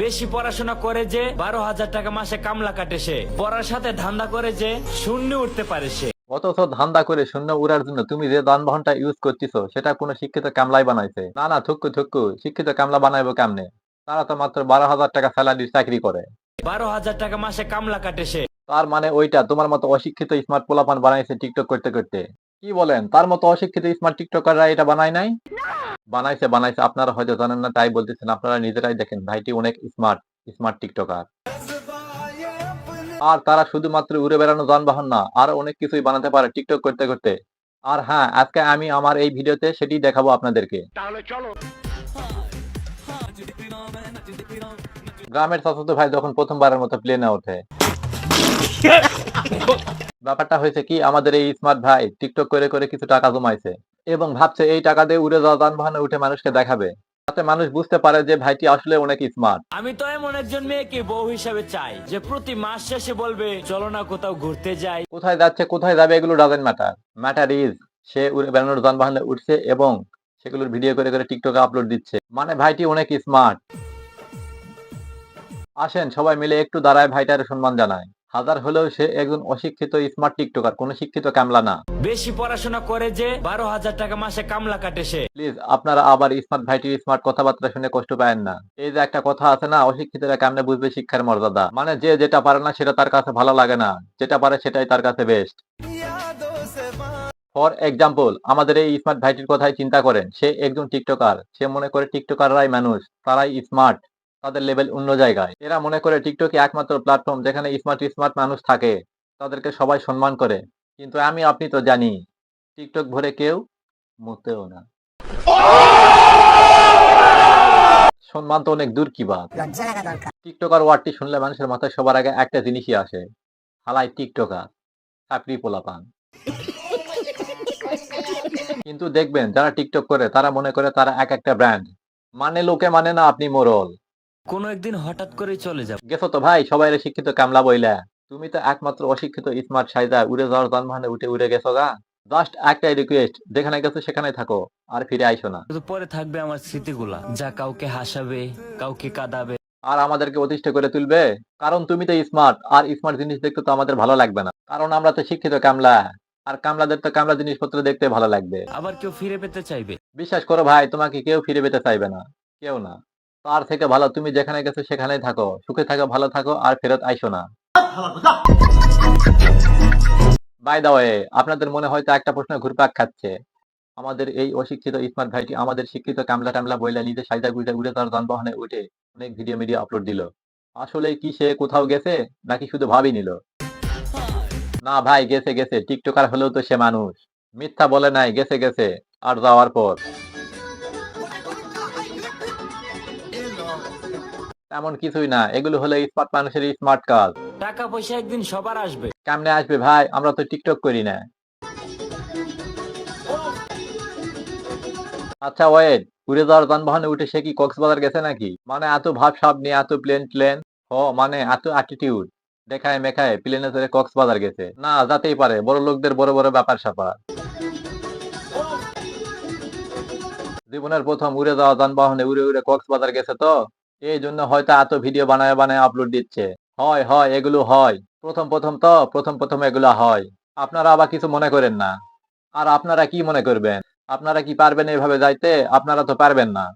বেশি পড়াশোনা করে যে বারো হাজার টাকা মাসে কামলা কাটে সে। পড়ার সাথে ধান্দা করে যে শূন্য উঠতে পারে সে। অথচ ধান্দা করে শূন্য উড়ার জন্য তুমি যে যানবাহনটা ইউজ করতেছো সেটা কোনো শিক্ষিত কামলাই বানাইছে। না না থুক্কু থুক্কু শিক্ষিত কামলা বানাইবো কেমনে? তারা তো মাত্র বারো হাজার টাকা স্যালারির চাকরি করে। বারো হাজার টাকা মাসে কামলা কাটে সে। তার মানে ওইটা তোমার মতো অশিক্ষিত স্মার্ট পোলাপান বানাইছে টিকটক করতে করতে। কি বলেন তার মতো অশিক্ষিত স্মার্ট টিকটকাররা এটা বানায় নাই? বানাইছে বানাইছে। আপনারা হয়তো জানেন না তাই বলতেছেন আপনারা নিজেরাই দেখেন ভাইটি অনেক স্মার্ট স্মার্ট টিকটকার আর তারা শুধুমাত্র উড়ে বেড়ানো যানবাহন না আরও অনেক কিছুই বানাতে পারে টিকটক করতে করতে। আর হ্যাঁ আজকে আমি আমার এই ভিডিওতে সেটি দেখাবো আপনাদেরকে। গ্রামের চাচাতো ভাই যখন প্রথমবারের মতো প্লেনে ওঠে। ব্যাপারটা হয়েছে কি আমাদের এই স্মার্ট ভাই টিকটক করে করে কিছু টাকা জমাইছে। এবং ভাবছে এই টাকা দিয়ে উড়ে যাওয়া যানবাহনে উঠে মানুষকে দেখাবে। যাতে মানুষ বুঝতে পারে যে ভাইটি আসলে অনেক স্মার্ট আমি তো এমন একজন মেয়েকে বউ হিসাবে চাই যে প্রতি মাস শেষে বলবে চলো না কোথাও ঘুরতে যাই। কোথায় যাচ্ছে কোথায় যাবে এগুলো ডাজেন্ট ম্যাটার ম্যাটার ইজ সে উড়ে বেড়ানোর যানবাহনে উঠছে এবং সেগুলোর ভিডিও করে করে টিকটকে আপলোড দিচ্ছে। মানে ভাইটি অনেক স্মার্ট আসেন সবাই মিলে একটু দাঁড়ায় ভাইটার সম্মান জানায়। হাজার হলেও সে একজন অশিক্ষিত স্মার্ট টিকটকার কোনো শিক্ষিত কামলা না। বেশি পড়াশোনা করে যে বারো হাজার টাকা মাসে কামলা কাটে সে। প্লিজ আপনারা আবার স্মার্ট ভাইটির স্মার্ট কথাবার্তা শুনে কষ্ট পায়েন না। এই যে একটা কথা আছে না অশিক্ষিতরা কেমনে বুঝবে শিক্ষার মর্যাদা? মানে যে যেটা পারে না সেটা তার কাছে ভালো লাগে না। যেটা পারে সেটাই তার কাছে বেস্ট ফর এক্সাম্পল আমাদের এই স্মার্ট ভাইটির কথাই চিন্তা করেন। সে একজন টিকটকার সে মনে করে টিকটকাররাই মানুষ তারাই স্মার্ট তাদের লেভেল অন্য জায়গায়। এরা মনে করে টিকটকে একমাত্র প্ল্যাটফর্ম যেখানে স্মার্ট স্মার্ট মানুষ থাকে তাদেরকে সবাই সম্মান করে। কিন্তু আমি আপনি তো জানি টিকটক ভরে কেউ মুতেও না। সম্মান তো অনেক দূর কি লাগা টিকটকার ওয়ার্ডটি শুনলে মানুষের মাথায় সবার আগে একটা জিনিসই আসে হালাই টিকটকার চাকরি পোলাপান। কিন্তু দেখবেন যারা টিকটক করে তারা মনে করে তারা এক একটা ব্র্যান্ড মানে লোকে মানে না আপনি মোরল। কোনো একদিন হঠাৎ করে চলে যাব। গেছো তো ভাই সবাই শিক্ষিত কামলা বইলা। তুমি তো একমাত্র অশিক্ষিত স্মার্ট সাইজা উড়ে যাওয়ার যানবাহনে উঠে উড়ে গেছো গা। জাস্ট একটাই রিকোয়েস্ট যেখানে গেছো সেখানে থাকো আর ফিরে আইসো না। কিন্তু পরে থাকবে আমার স্মৃতিগুলা যা কাউকে হাসাবে কাউকে কাঁদাবে। আর আমাদেরকে অতিষ্ঠ করে তুলবে। কারণ তুমি তো স্মার্ট আর স্মার্ট জিনিস দেখতে তো আমাদের ভালো লাগবে না। কারণ আমরা তো শিক্ষিত কামলা আর কামলাদের তো কামলা জিনিসপত্র দেখতে ভালো লাগবে। আবার কেউ ফিরে পেতে চাইবে। বিশ্বাস করো ভাই তোমাকে কেউ ফিরে পেতে চাইবে না কেউ না। তার থেকে ভালো, তুমি যেখানে গেছো সেখানেই থাকো। সুখে থাকো, ভালো থাকো, আর ফেরত আইসো না। বাই দা ওয়ে আপনাদের মনে হয়তো একটা প্রশ্ন ঘুরপাক খাচ্ছে। আমাদের এই অশিক্ষিত স্মার্ট ভাইটি আমাদের শিক্ষিত কামলা টামলা বইলা নিজে সাইদা গুইদা উড়ে তার যানবাহনে উঠে অনেক ভিডিও মিডিয়া আপলোড দিল। আসলে কি সে কোথাও গেছে নাকি শুধু ভাবি নিল? না ভাই, গেছে গেছে। টিকটকার হলেও তো সে মানুষ। মিথ্যা বলে নাই, গেছে গেছে। আর যাওয়ার পর। তেমন কিছুই না। এগুলো হলো স্মার্ট মানুষের স্মার্ট কাজ। টাকা পয়সা একদিন সবার আসবে। কেমনে আসবে ভাই? আমরা তো টিকটক করি না। আচ্ছা ওয়েট। উড়ে যাওয়ার যানবাহনে উঠে সে কি কক্সবাজার গেছে নাকি? মানে এত ভাব সাব নিয়ে এত প্লেন প্লেন ও মানে এত অ্যাটিটিউড দেখায় মেখায় প্লেনে চড়ে কক্সবাজার গেছে। না যাতেই পারে বড় লোকদের বড় বড় ব্যাপার স্যাপার। জীবনের প্রথম উড়ে যাওয়া যানবাহনে উড়ে উড়ে কক্সবাজার গেছে তো? এই জন্য হয়তো এত ভিডিও বানায় বানায় আপলোড দিচ্ছে। হয় হয় এগুলো হয়। প্রথম প্রথম তো প্রথম প্রথম এগুলো হয়। আপনারা আবার কিছু মনে করেন না। আর আপনারা কি মনে করবেন? আপনারা কি পারবেন এইভাবে যাইতে? আপনারা তো পারবেন না।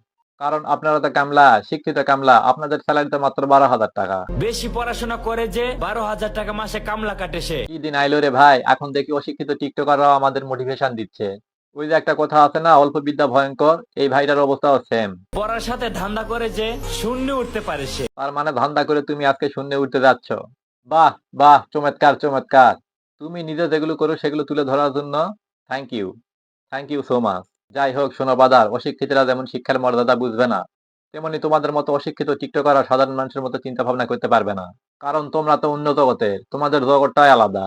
কারণ আপনারা তো কামলা শিক্ষিত কামলা। আপনাদের স্যালারি তো মাত্র বারো হাজার টাকা। বেশি পড়াশোনা করে যে বারো হাজার টাকা মাসে কামলা কাটে সে। কি দিন আইলো রে ভাই? এখন দেখি অশিক্ষিত টিকটকাররাও আমাদের মোটিভেশন দিচ্ছে। ওই যে একটা কথা আছে না অল্প বিদ্যা ভয়ঙ্কর এই ভাইটার অবস্থাও সেম পড়ার সাথে ধান্দা করে যে শূন্য উঠতে পারে সে। তার মানে ধান্দা করে তুমি আজকে শূন্যে উঠতে যাচ্ছ। বাহ বাহ চমৎকার চমৎকার। তুমি নিজে যেগুলো করো সেগুলো তুলে ধরার জন্য thank you thank you so much যাই হোক শোনো বাদার অশিক্ষিতরা যেমন শিক্ষার মর্যাদা বুঝবে না তেমনি তোমাদের মতো অশিক্ষিত টিকটকার আর সাধারণ মানুষের মতো চিন্তা ভাবনা করতে পারবে না। কারণ তোমরা তো উন্নত জগতের তোমাদের জগৎটাই আলাদা।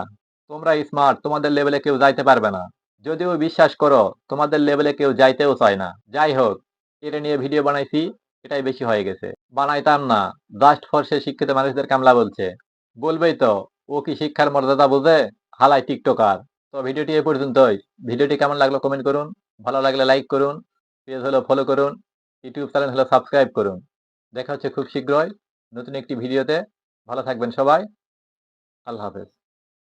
তোমরা স্মার্ট তোমাদের লেভেলে কেউ যাইতে পারবে না। যদিও বিশ্বাস করো, তোমাদের লেভেলে কেউ যাইতেও চায় না। যাই হোক, এটা নিয়ে ভিডিও বানাইছি, এটাই বেশি হয়ে গেছে। বানাইতাম না জাস্ট ফর সে শিক্ষিত মানুষদের কামলা বলছে। বলবেই তো, ও কি শিক্ষার মর্যাদা বোঝে? হালাই টিকটকার। তো ভিডিওটি এ পর্যন্তই। ভিডিওটি কেমন লাগল কমেন্ট করুন। ভালো লাগলে লাইক করুন। পেজ হলো ফলো করুন। ইউটিউব চ্যানেল হলো সাবস্ক্রাইব করুন। দেখা হচ্ছে খুব শীঘ্রই নতুন একটি ভিডিওতে ভালো থাকবেন সবাই। আল্লাহ হাফেজ।